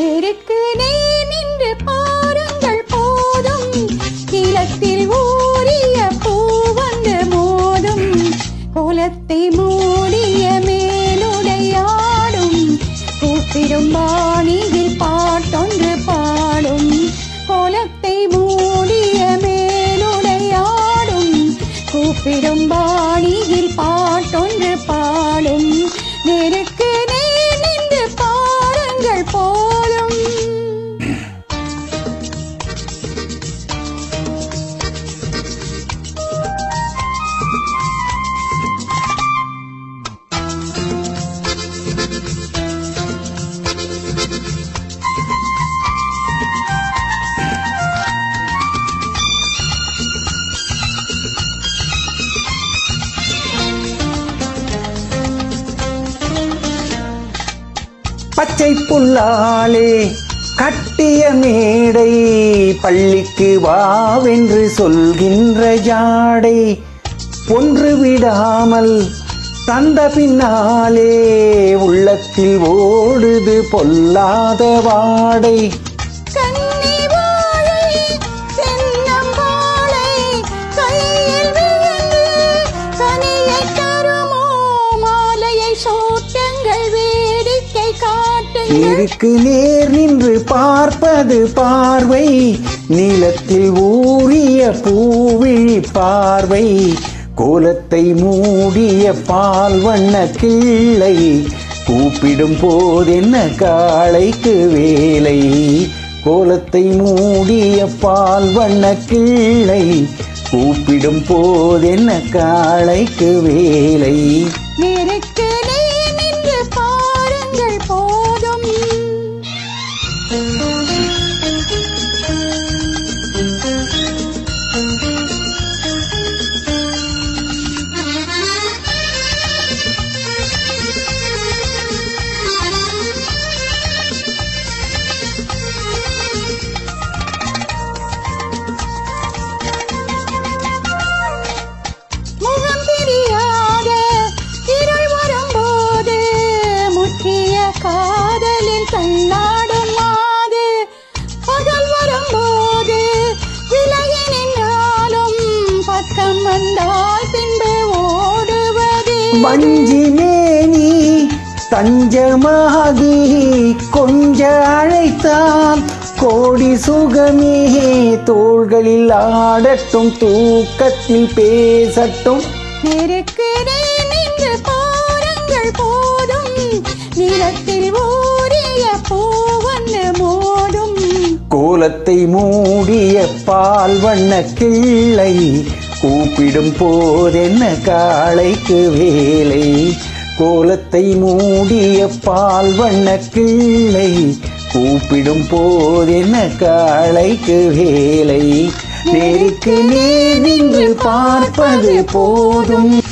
தெருக்கு நேர் நின்று பாருங்கள் போதும். நிலத்தில் ஊறிய பூ வந்து மோதும். குலத்தை மூடிய மேலுடையாடும். கூப்பிடும் பாணியில் பாட்டொன்று பாடும். குலத்தை மூடிய மேலுடையாடும். கூப்பிடும் பாணியில் பாட்டொன்று பாடும். நேருக்கு பச்சை புல்லாலே கட்டிய மேடை பள்ளிக்கு வாவென்று சொல்கின்ற ஜாடை ஒன்று விடாமல் தந்த பின்னாலே உள்ளத்தில் ஓடுது பொல்லாத வாடை. நேருக்கு நேர் நின்று பார்ப்பது பார்வை. நீளத்தில் ஊறிய பூவிழி பார்வை. கோலத்தை மூடிய பால் வண்ண கிள்ளை. கூப்பிடும் போதென்ன காளைக்கு வேலை. கோலத்தை மூடிய பால் வண்ண கிள்ளை. கூப்பிடும் போதென்ன காளைக்கு வேலை. நேருக்கு ஓடுவது வஞ்சி மேனி தஞ்சமாகி கொஞ்ச அழைத்தால் கோடி சுகமே. தோள்களில் ஆடட்டும் தூக்கத்தில் பேசட்டும். கோலத்தை மூடிய பால் வண்ண கிள்ளை கூப்பிடும் போதென்ன காளைக்கு வேலை? கோலத்தை மூடிய பால் வண்ண கிள்ளை கூப்பிடும் போதென்ன காளைக்கு வேலை? நேருக்கு நேர் நின்று பார்ப்பது போதும்.